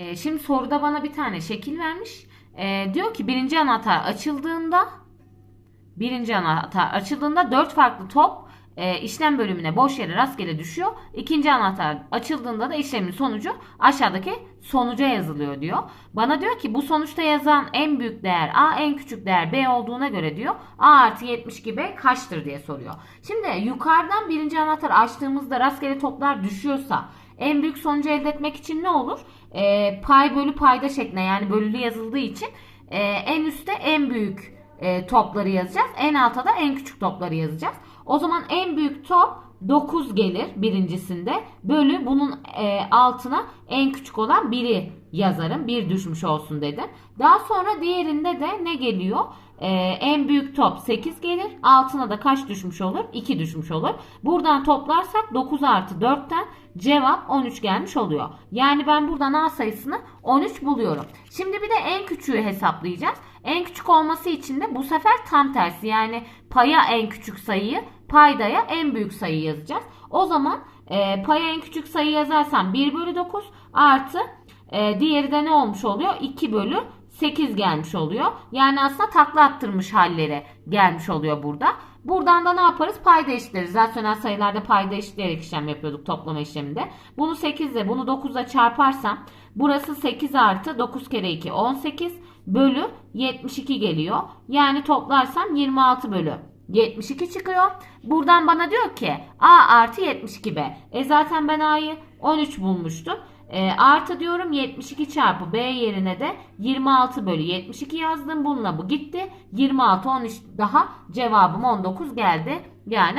Ee, şimdi soruda bana bir tane şekil vermiş. Ee, diyor ki birinci anahtar açıldığında birinci anahtar açıldığında dört farklı top e, işlem bölümüne boş yere rastgele düşüyor. İkinci anahtar açıldığında da işlemin sonucu aşağıdaki sonuca yazılıyor diyor. Bana diyor ki bu sonuçta yazan en büyük değer A en küçük değer B olduğuna göre diyor A artı 72 B kaçtır diye soruyor. Şimdi yukarıdan birinci anahtar açtığımızda rastgele toplar düşüyorsa en büyük sonucu elde etmek için ne olur? E, pay bölü payda şeklinde yani bölülü yazıldığı için e, en üstte en büyük e, topları yazacağız. En alta da en küçük topları yazacağız. O zaman en büyük top 9 gelir birincisinde. Bölü bunun e, altına en küçük olan 1'i yazarım. 1 düşmüş olsun dedim. Daha sonra diğerinde de ne geliyor? E, en büyük top 8 gelir. Altına da kaç düşmüş olur? 2 düşmüş olur. Buradan toplarsak 9 artı 4'ten cevap 13 gelmiş oluyor. Yani ben buradan A sayısını 13 buluyorum. Şimdi bir de en küçüğü hesaplayacağız. En küçük olması için de bu sefer tam tersi yani paya en küçük sayıyı paydaya en büyük sayıyı yazacağız. O zaman e, paya en küçük sayı yazarsam 1 bölü 9 artı e, diğeri de ne olmuş oluyor? 2 bölü 8 gelmiş oluyor. Yani aslında takla attırmış halleri gelmiş oluyor burada. Buradan da ne yaparız? Payda eşitleriz. Rasyonel sayılarda payda eşitleyerek işlem yapıyorduk toplama işleminde. Bunu 8 ile bunu 9 ile çarparsam burası 8 artı 9 kere 2 18 bölü 72 geliyor. Yani toplarsam 26 bölü 72 çıkıyor. Buradan bana diyor ki A artı 72B. E zaten ben A'yı 13 bulmuştum. E, artı diyorum 72 çarpı B yerine de 26 bölü 72 yazdım. Bununla bu gitti. 26 13 daha cevabım 19 geldi. Yani